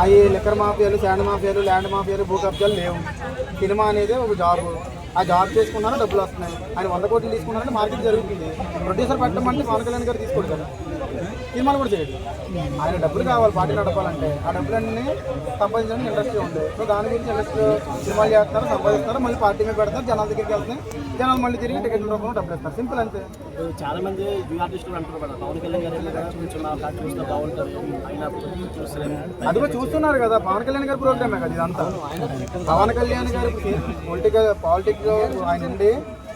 అవి లిక్కర్ మాఫియాలు శాండ్ మాఫియాలు ల్యాండ్ మాఫియాలు భూ కబ్జాలు లేవు. సినిమా అనేది ఒక జాబ్. ఆ జాబ్ చేసుకున్నారో డబ్బులు వస్తున్నాయి. ఆయన వంద కోట్లు తీసుకున్నారంటే మార్కెట్ జరుగుతుంది. ప్రొడ్యూసర్ పెట్టమంటే పవన్ కళ్యాణ్ గారు తీసుకుంటారు సినిమాలు కూడా చేయడు. ఆయన డబ్బులు కావాలి పార్టీ నడపాలంటే. ఆ డబ్బులన్నీ సంపాదించడానికి ఇండస్ట్రీ ఉంది. సో దాని గురించి ఇండస్ట్రీ సినిమాలు చేస్తారు సంపాదిస్తారు మళ్ళీ పార్టీ మీద పెడతారు జనాల దగ్గరికి వెళ్తాయి జనాలు మళ్ళీ తిరిగి టికెట్ రూపంలో డబ్బులు ఇస్తారు సింపుల్ అంతే. చాలా మంది ఆర్టిస్టులు అంటారు కదా పవన్ కళ్యాణ్ గారు చూస్తే బాగుంటుంది. చూస్తలేము. అది కూడా చూస్తున్నారు కదా పవన్ కళ్యాణ్ గారి ప్రోగ్రామే కదా ఇదంతా? పవన్ కళ్యాణ్ గారు పొలిటికల్ పాలిటిక్స్ ఆయన ఉండి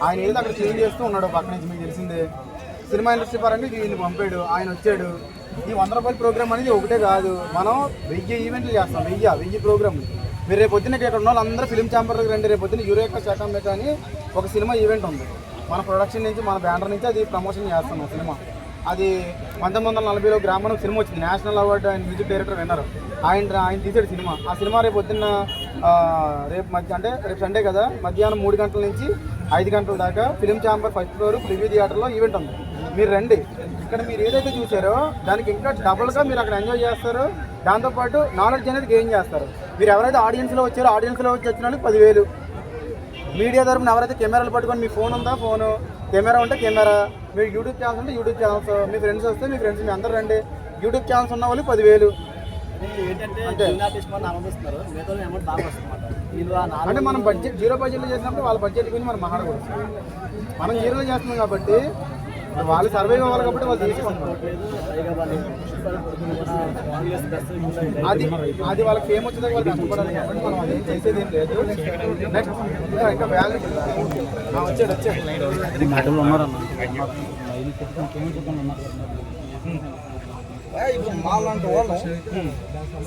ఆయన ఏదో అక్కడ చేంజ్ చేస్తూ ఉన్నాడు పక్క నుంచి మీకు తెలిసిందే. సినిమా ఇండస్ట్రీ పరంగా ఈయన పంపాడు ఆయన వచ్చాడు. ఈ వంద రూపాయల ప్రోగ్రామ్ అనేది ఒకటే కాదు. మనం వెయ్యి ఈవెంట్లు చేస్తాం వెయ్యి వెయ్యి ప్రోగ్రాంలు మీరు రేపు పొద్దున్న ఇక్కడ ఉన్న వాళ్ళందరూ ఫిలిం ఛాంబర్ రండి. రేపు పొద్దున్న యూరేకా శాఖంబేక అని ఒక సినిమా ఈవెంట్ ఉంది. మన ప్రొడక్షన్ నుంచి మన బ్యానర్ నుంచి అది ప్రమోషన్ చేస్తున్నాం సినిమా అది పంతొమ్మిది వందల నలభైలో గ్రామం సినిమా వచ్చింది. నేషనల్ అవార్డు ఆయన మ్యూజిక్ డైరెక్టర్ విన్నారు ఆయన ఆయన తీసాడు సినిమా ఆ సినిమా రేపు పొద్దున్న రేపు మధ్య అంటే రేపు సండే కదా మధ్యాహ్నం మూడు గంటల నుంచి ఐదు గంటల దాకా film chamber first floor preview థియేటర్లో ఈవెంట్ ఉంది. మీరు రండి. ఇక్కడ మీరు ఏదైతే చూసారో దానికి ఇంకా డబుల్గా మీరు అక్కడ ఎంజాయ్ చేస్తారు దాంతోపాటు నాలెడ్జ్ అనేది గెయిన్ చేస్తారు. మీరు ఎవరైతే ఆడియన్స్లో వచ్చారో ఆడియన్స్లో వచ్చి వచ్చిన వాళ్ళకి పదివేలు. మీడియా తరపున ఎవరైతే కెమెరాలు పట్టుకొని మీ ఫోన్ ఉందా? ఫోను కెమెరా ఉంటే కెమెరా. మీరు యూట్యూబ్ ఛానల్స్ ఉంటే యూట్యూబ్ ఛానల్స్ మీ ఫ్రెండ్స్ వస్తే మీ ఫ్రెండ్స్ మీ అందరూ రండి. యూట్యూబ్ ఛానల్స్ ఉన్న వాళ్ళు పదివేలు. అంటే మనం బడ్జెట్ జీరో బడ్జెట్లో చేసినప్పుడు వాళ్ళ బడ్జెట్ గురించి మనం మాట్లాడకూడదు. మనం జీరోలో చేస్తున్నాం కాబట్టి వాళ్ళు సర్వైవ్ అవ్వాలి కాబట్టి వాళ్ళు బెస్ట్ అది అది వాళ్ళకి ఫేమ్ వచ్చేదాకా వాళ్ళు కష్టపడాలి కాబట్టి మనం అదేం చేసేది ఏం లేదు. నెక్స్ట్ ఇంకా ఇంకా వచ్చాడు వచ్చాడు. మాటలు ఉన్నారన్న. ఇప్పుడు మాలాంటి వాళ్ళు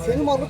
సినిమాలు